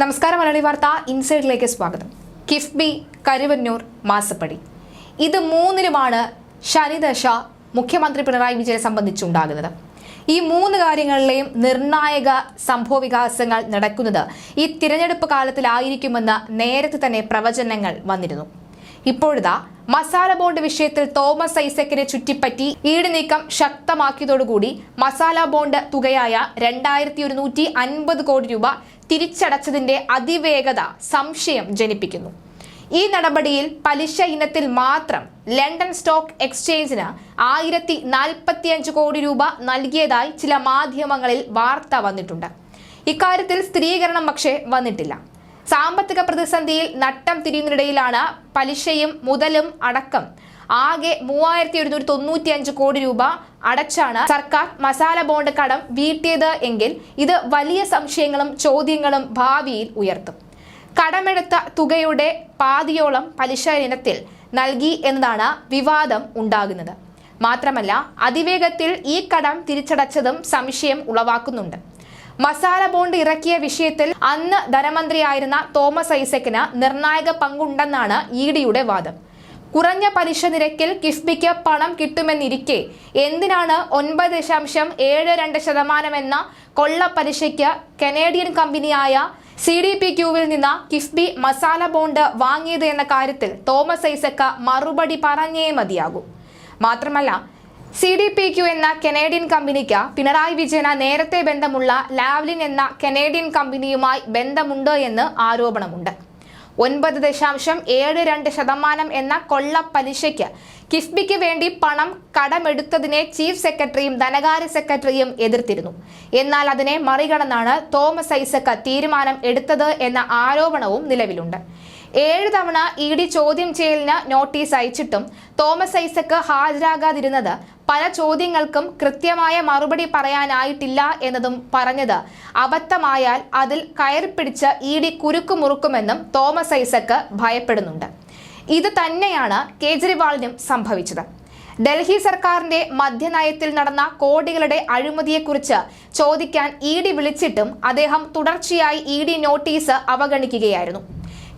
നമസ്കാരം മലയാളി വാർത്ത ഇൻസൈഡിലേക്ക് സ്വാഗതം. കിഫ്ബി കരുവന്നൂർ മാസപ്പടി. ഇത് മൂന്നിലുമാണ് ശനിദശ മുഖ്യമന്ത്രി പിണറായി വിജയനെ സംബന്ധിച്ചുണ്ടാകുന്നത് ഈ മൂന്ന് കാര്യങ്ങളിലെയും നിർണായക സംഭവ വികാസങ്ങൾ നടക്കുന്നത് ഈ തിരഞ്ഞെടുപ്പ് കാലത്തിലായിരിക്കുമെന്ന് നേരത്തെ തന്നെ പ്രവചനങ്ങൾ വന്നിരുന്നു. ഇപ്പോഴിതാ മസാല ബോണ്ട് വിഷയത്തിൽ തോമസ് ഐസക്കിനെ ചുറ്റിപ്പറ്റി ഈട് നീക്കം ശക്തമാക്കിയതോടുകൂടി മസാല ബോണ്ട് തുകയായ രണ്ടായിരത്തി ഒരുന്നൂറ്റി അൻപത് കോടി രൂപ തിരിച്ചടച്ചതിന്റെ അതിവേഗത സംശയം ജനിപ്പിക്കുന്നു. ഈ നടപടിയിൽ പലിശ ഇനത്തിൽ മാത്രം ലണ്ടൻ സ്റ്റോക്ക് എക്സ്ചേഞ്ചിന് ആയിരത്തി നാൽപ്പത്തിയഞ്ച് കോടി രൂപ നൽകിയതായി ചില മാധ്യമങ്ങളിൽ വാർത്ത വന്നിട്ടുണ്ട്. ഇക്കാര്യത്തിൽ സ്ഥിരീകരണം പക്ഷേ വന്നിട്ടില്ല. സാമ്പത്തിക പ്രതിസന്ധിയിൽ നട്ടം തിരിയുന്നതിനിടയിലാണ് പലിശയും മുതലും അടക്കം ആകെ മൂവായിരത്തി ഒരുന്നൂറ്റി തൊണ്ണൂറ്റി അഞ്ച് കോടി രൂപ അടച്ചാണ് സർക്കാർ മസാല ബോണ്ട് കടം വീട്ടിയത് എങ്കിൽ ഇത് വലിയ സംശയങ്ങളും ചോദ്യങ്ങളും ഭാവിയിൽ ഉയർത്തും. കടമെടുത്ത തുകയുടെ പാതിയോളം പലിശ ഇനത്തിൽ നൽകി എന്നതാണ് വിവാദം ഉണ്ടാകുന്നത്. മാത്രമല്ല അതിവേഗത്തിൽ ഈ കടം തിരിച്ചടച്ചതും സംശയം ഉളവാക്കുന്നുണ്ട്. മസാല ബോണ്ട് ഇറക്കിയ വിഷയത്തിൽ അന്ന് ധനമന്ത്രിയായിരുന്ന തോമസ് ഐസക്കിന് നിർണായക പങ്കുണ്ടെന്നാണ് ഇ വാദം. കുറഞ്ഞ പലിശ നിരക്കിൽ കിഫ്ബിക്ക് പണം കിട്ടുമെന്നിരിക്കെ എന്തിനാണ് ഒൻപത് ദശാംശം ഏഴ് രണ്ട് ശതമാനം എന്ന കൊള്ള പലിശയ്ക്ക് കനേഡിയൻ കമ്പനിയായ സി ഡി പി ക്യൂവിൽ നിന്ന് കിഫ്ബി മസാല ബോണ്ട് വാങ്ങിയത് എന്ന കാര്യത്തിൽ തോമസ് ഐസക്ക മറുപടി പറഞ്ഞേ മതിയാകൂ. മാത്രമല്ല സി ഡി പി ക്യു എന്ന കനേഡിയൻ കമ്പനിക്ക് പിണറായി വിജയന നേരത്തെ ബന്ധമുള്ള ലാവ്ലിൻ എന്ന കനേഡിയൻ കമ്പനിയുമായി ബന്ധമുണ്ട് എന്ന് ആരോപണമുണ്ട്. ഒൻപത് ദശാംശം ഏഴ് രണ്ട് ശതമാനം എന്ന കൊള്ള പലിശയ്ക്ക് കിഫ്ബിക്ക് വേണ്ടി പണം കടമെടുത്തതിനെ ചീഫ് സെക്രട്ടറിയും ധനകാര്യ സെക്രട്ടറിയും എതിർത്തിരുന്നു. എന്നാൽ അതിനെ മറികടന്നാണ് തോമസ് ഐസക്ക് തീരുമാനം എടുത്തത് എന്ന ആരോപണവും നിലവിലുണ്ട്. ഏഴ് തവണ ഇ ഡി ചോദ്യം ചെയ്യലിന് നോട്ടീസ് അയച്ചിട്ടും തോമസ് ഐസക്ക് ഹാജരാകാതിരുന്നത് പല ചോദ്യങ്ങൾക്കും കൃത്യമായ മറുപടി പറയാനായിട്ടില്ല എന്നതും പറഞ്ഞത്. അബദ്ധമായാൽ അതിൽ കയറിപ്പിടിച്ച് ഇ ഡി കുരുക്കുമുറുക്കുമെന്നും തോമസ് ഐസക്ക് ഭയപ്പെടുന്നുണ്ട്. ഇത് തന്നെയാണ് കേജ്രിവാളിനും സംഭവിച്ചത്. ഡൽഹി സർക്കാരിന്റെ മദ്യനയത്തിൽ നടന്ന കോടികളുടെ അഴിമതിയെക്കുറിച്ച് ചോദിക്കാൻ ഇ ഡി വിളിച്ചിട്ടും അദ്ദേഹം തുടർച്ചയായി ഇ ഡി നോട്ടീസ് അവഗണിക്കുകയായിരുന്നു.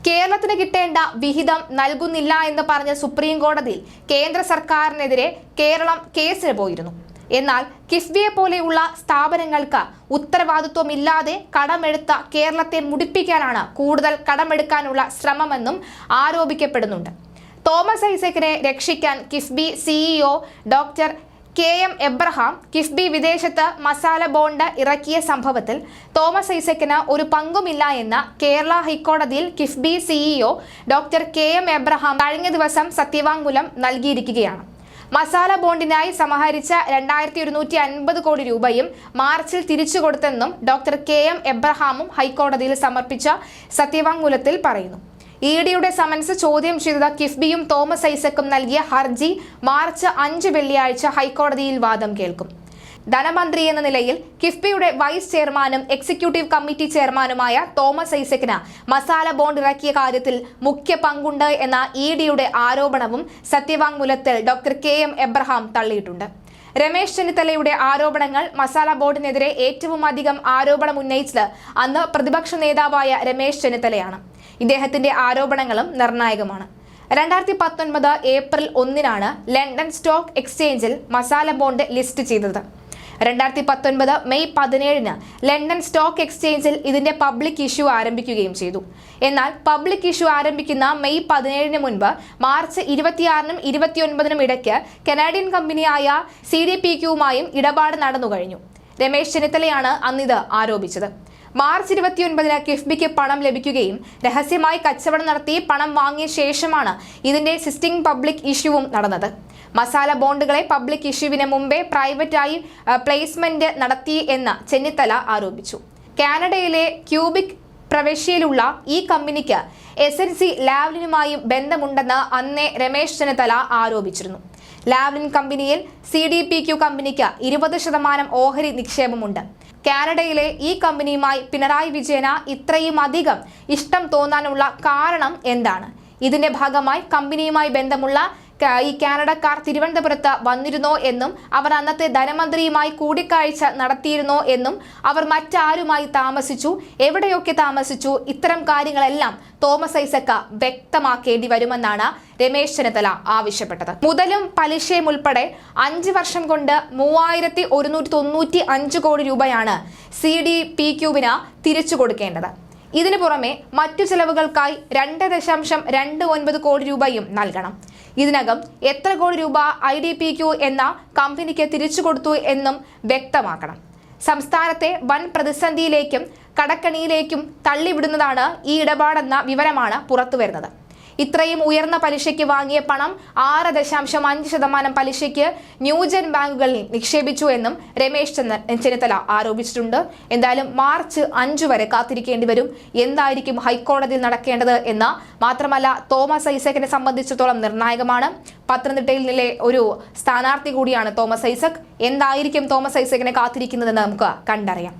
കേരളത്തിന് കിട്ടേണ്ട വിഹിതം നൽകുന്നില്ല എന്ന് പറഞ്ഞ സുപ്രീം കോടതിയിൽ കേന്ദ്ര സർക്കാരിനെതിരെ കേരളം കേസിന് പോയിരുന്നു. എന്നാൽ കിഫ്ബിയെ പോലെയുള്ള സ്ഥാപനങ്ങൾക്ക് ഉത്തരവാദിത്വമില്ലാതെ കടമെടുത്ത കേരളത്തെ മുടിപ്പിക്കാനാണ് കൂടുതൽ കടമെടുക്കാനുള്ള ശ്രമമെന്നും ആരോപിക്കപ്പെടുന്നുണ്ട്. തോമസ് ഐസക്കിനെ രക്ഷിക്കാൻ Kiifb CEO doctor K M Abraham Kiifb വിദേശത്ത് മസാല ബോണ്ട് ഇറക്കിയ സംഭവത്തിൽ തോമസ് ഐസക്കിന് ഒരു പങ്കുമില്ല എന്ന് കേരള ഹൈക്കോടതിയിൽ Kiifb CEO doctor K M Abraham കഴിഞ്ഞ ദിവസം സത്യവാങ്മൂലം നൽകിയിരിക്കുകയാണ്. മസാല ബോണ്ടിനായി സമാഹരിച്ച രണ്ടായിരത്തി ഒരുന്നൂറ്റി അൻപത് കോടി രൂപയും മാർച്ചിൽ തിരിച്ചു കൊടുത്തെന്നും ഡോക്ടർ കെ എം എബ്രഹാമും ഹൈക്കോടതിയിൽ സമർപ്പിച്ച സത്യവാങ്മൂലത്തിൽ പറയുന്നു. ഇ ഡിയുടെ സമൻസ് ചോദ്യം ചെയ്ത കിഫ്ബിയും തോമസ് ഐസക്കും നൽകിയ ഹർജി മാർച്ച് അഞ്ച് വെള്ളിയാഴ്ച ഹൈക്കോടതിയിൽ വാദം കേൾക്കും. ധനമന്ത്രി എന്ന നിലയിൽ കിഫ്ബിയുടെ വൈസ് ചെയർമാനും എക്സിക്യൂട്ടീവ് കമ്മിറ്റി ചെയർമാനുമായ തോമസ് ഐസക്കിന് മസാല ബോണ്ട് ഇറക്കിയ കാര്യത്തിൽ മുഖ്യ പങ്കുണ്ട് എന്ന ഇ ഡിയുടെ ആരോപണവും സത്യവാങ്മൂലത്തിൽ ഡോക്ടർ കെ എം എബ്രഹാം തള്ളിയിട്ടുണ്ട്. രമേശ് ചെന്നിത്തലയുടെ ആരോപണങ്ങൾ മസാല ബോർഡിനെതിരെ ഏറ്റവും അധികം ആരോപണം ഉന്നയിച്ചത് അന്ന് പ്രതിപക്ഷ നേതാവായ രമേശ് ചെന്നിത്തലയാണ്. ഇദ്ദേഹത്തിന്റെ ആരോപണങ്ങളും നിർണായകമാണ്. രണ്ടായിരത്തി പത്തൊൻപത് ഏപ്രിൽ ഒന്നിനാണ് ലണ്ടൻ സ്റ്റോക്ക് എക്സ്ചേഞ്ചിൽ മസാല ബോണ്ട് ലിസ്റ്റ് ചെയ്തത്. രണ്ടായിരത്തി പത്തൊൻപത് മെയ് പതിനേഴിന് ലണ്ടൻ സ്റ്റോക്ക് എക്സ്ചേഞ്ചിൽ ഇതിന്റെ പബ്ലിക് ഇഷ്യൂ ആരംഭിക്കുകയും ചെയ്തു. എന്നാൽ പബ്ലിക് ഇഷ്യൂ ആരംഭിക്കുന്ന മെയ് പതിനേഴിന് മുൻപ് മാർച്ച് ഇരുപത്തിയാറിനും ഇരുപത്തിയൊൻപതിനും ഇടയ്ക്ക് കനാഡിയൻ കമ്പനിയായ സി ഡി പി ക്യുവുമായും ഇടപാട് നടന്നു കഴിഞ്ഞു രമേശ് ചെന്നിത്തലയാണ് അന്നിത് ആരോപിച്ചത്. മാർച്ച് ഇരുപത്തിയൊൻപതിന് കിഫ്ബിക്ക് പണം ലഭിക്കുകയും രഹസ്യമായി കച്ചവടം നടത്തി പണം വാങ്ങിയ ശേഷമാണ് ഇതിന്റെ സിസ്റ്റിംഗ് പബ്ലിക് ഇഷ്യൂവും നടന്നത്. മസാല ബോണ്ടുകളെ പബ്ലിക് ഇഷ്യൂവിന് മുമ്പേ പ്രൈവറ്റായി പ്ലേസ്മെന്റ് നടത്തി എന്ന് ചെന്നിത്തല ആരോപിച്ചു. കാനഡയിലെ ക്യൂബിക് പ്രവിശ്യയിലുള്ള ഈ കമ്പനിക്ക് എസ് എൻ സി ലാവ്ലിനുമായും ബന്ധമുണ്ടെന്ന് അന്നേ രമേശ് ചെന്നിത്തല ആരോപിച്ചിരുന്നു. ലാവ്ലിൻ കമ്പനിയിൽ സി ഡി പി ക്യു കമ്പനിക്ക് ഇരുപത് ശതമാനം ഓഹരി നിക്ഷേപമുണ്ട്. കാനഡയിലെ ഈ കമ്പനിയുമായി പിണറായി വിജയന ഇത്രയും അധികം ഇഷ്ടം തോന്നാനുള്ള കാരണം എന്താണ്? ഇതിന്റെ ഭാഗമായി കമ്പനിയുമായി ബന്ധമുള്ള ഈ കാനഡക്കാർ തിരുവനന്തപുരത്ത് വന്നിരുന്നോ എന്നും അവർ അന്നത്തെ ധനമന്ത്രിയുമായി കൂടിക്കാഴ്ച നടത്തിയിരുന്നോ എന്നും അവർ മറ്റാരുമായി താമസിച്ചു എവിടെയൊക്കെ താമസിച്ചു ഇത്തരം കാര്യങ്ങളെല്ലാം തോമസ് ഐസക്ക വ്യക്തമാക്കേണ്ടി വരുമെന്നാണ് രമേശ് ചെന്നിത്തല ആവശ്യപ്പെട്ടത്. മുതലും പലിശയും ഉൾപ്പെടെ അഞ്ച് വർഷം കൊണ്ട് മൂവായിരത്തി ഒരുന്നൂറ്റി തൊണ്ണൂറ്റി അഞ്ച് കോടി രൂപയാണ് സി ഡി പി ക്യൂവിന് തിരിച്ചു കൊടുക്കേണ്ടത്. ഇതിനു പുറമെ മറ്റു ചെലവുകൾക്കായി രണ്ട് ദശാംശം രണ്ട് ഒൻപത് കോടി രൂപയും നൽകണം. ഇതിനകം എത്ര കോടി രൂപ ഐ ഡി പി ക്യു എന്ന കമ്പനിക്ക് തിരിച്ചു കൊടുത്തു എന്നും വ്യക്തമാക്കണം. സംസ്ഥാനത്തെ വൻ പ്രതിസന്ധിയിലേക്കും കടക്കണിയിലേക്കും തള്ളിവിടുന്നതാണ് ഈ ഇടപാടെന്ന വിവരമാണ് പുറത്തുവരുന്നത്. ഇത്രയും ഉയർന്ന പലിശയ്ക്ക് വാങ്ങിയ പണം ആറ് ദശാംശം അഞ്ച് ശതമാനം പലിശയ്ക്ക് ന്യൂജൻ ബാങ്കുകളിൽ നിക്ഷേപിച്ചു എന്നും രമേശ് ചെന്നിത്തല ആരോപിച്ചിട്ടുണ്ട്. എന്തായാലും മാർച്ച് അഞ്ചു വരെ കാത്തിരിക്കേണ്ടി വരും. എന്തായിരിക്കും ഹൈക്കോടതിയിൽ നടക്കേണ്ടത് എന്ന മാത്രമല്ല തോമസ് ഐസക്കിനെ സംബന്ധിച്ചിടത്തോളം നിർണായകമാണ്. പത്തനംതിട്ടയിൽ നിലെ ഒരു സ്ഥാനാർത്ഥി കൂടിയാണ് തോമസ് ഐസക്. എന്തായിരിക്കും തോമസ് ഐസക്കിനെ കാത്തിരിക്കുന്നതെന്ന് നമുക്ക് കണ്ടറിയാം.